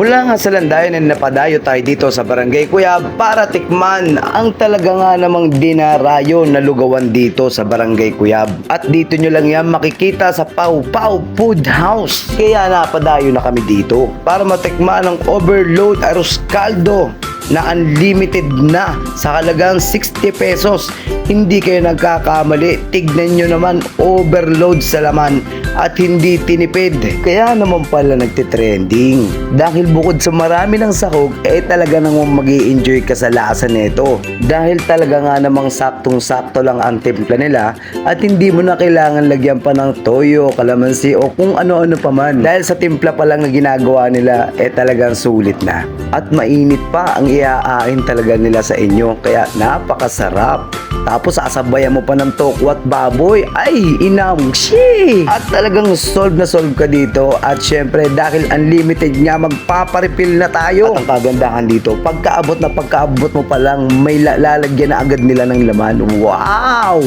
Mula nga sa landayan ay napadayo tayo dito sa Barangay Kuyab para tikman ang talaga nga namang dinarayo na lugawan dito sa Barangay Kuyab. At dito nyo lang yan makikita sa Pau Pau Food House. Kaya napadayo na kami dito para matikman ang overload arroz caldo na unlimited na sa halagang 60 pesos. Hindi kayo nagkakamali. Tignan nyo naman overload sa laman at hindi tinipid. Kaya naman pala nagtitrending. Dahil bukod sa marami ng sahog, eh talaga namang mag enjoy ka sa lasa nito. Dahil talaga nga namang saktong-sakto lang ang timpla nila at hindi mo na kailangan lagyan pa ng toyo, kalamansi o kung ano-ano pa man. Dahil sa timpla pa lang na ginagawa nila, eh talagang sulit na. At mainit pa ang iaain talaga nila sa inyo. Kaya napakasarap. Tapos sasabayan mo pa ng toko at baboy. Ay, inamshi! At talagang solve na solve ka dito. At syempre, dahil unlimited nga, magpaparefill na tayo. At ang kagandahan dito, pagkaabot na pagkaabot mo pa lang, may la- lalagyan na agad nila ng laman. Wow!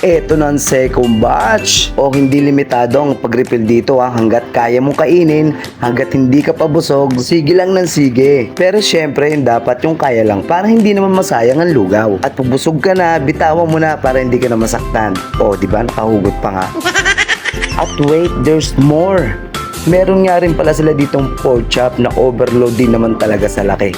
Ito na ang second batch. O hindi limitado ang pag-refill dito ha. Hanggat kaya mong kainin, hanggat hindi ka pabusog, sige lang ng sige. Pero syempre, dapat yung kaya lang para hindi naman masayang ang lugaw. At pag busog ka na, bitawan mo na para hindi ka na masaktan. O, di ba? Nakahugot pa nga. At wait, there's more. Meron nga rin pala sila ditong pork chop na overload din naman talaga sa laki.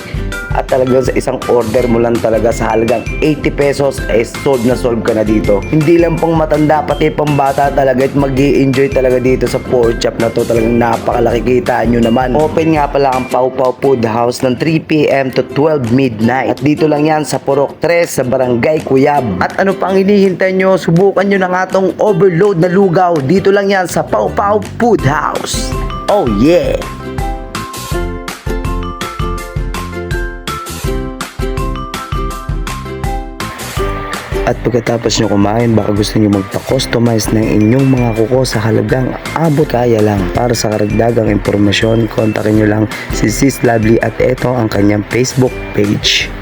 At talagang sa isang order mo lang talaga sa halagang 80 pesos ay sold na sold ka na dito. Hindi lang pang matanda pati pang bata talaga at mag enjoy talaga dito sa pork chop na to talagang napakalaki kita nyo naman. Open nga pala ang Pau Pau Food House ng 3pm to 12 midnight. At dito lang yan sa Purok 3 sa Barangay Kuyab. At ano pang hinihintay nyo, subukan nyo na nga tong overload na lugaw. Dito lang yan sa Pau Pau Food House. Oh yeah! At pagkatapos nyo kumain, baka gusto nyo magpa-customize ng inyong mga kuko sa halagang abot kaya lang. Para sa karagdagang impormasyon, kontakin nyo lang si Sis Lovely at ito ang kanyang Facebook page.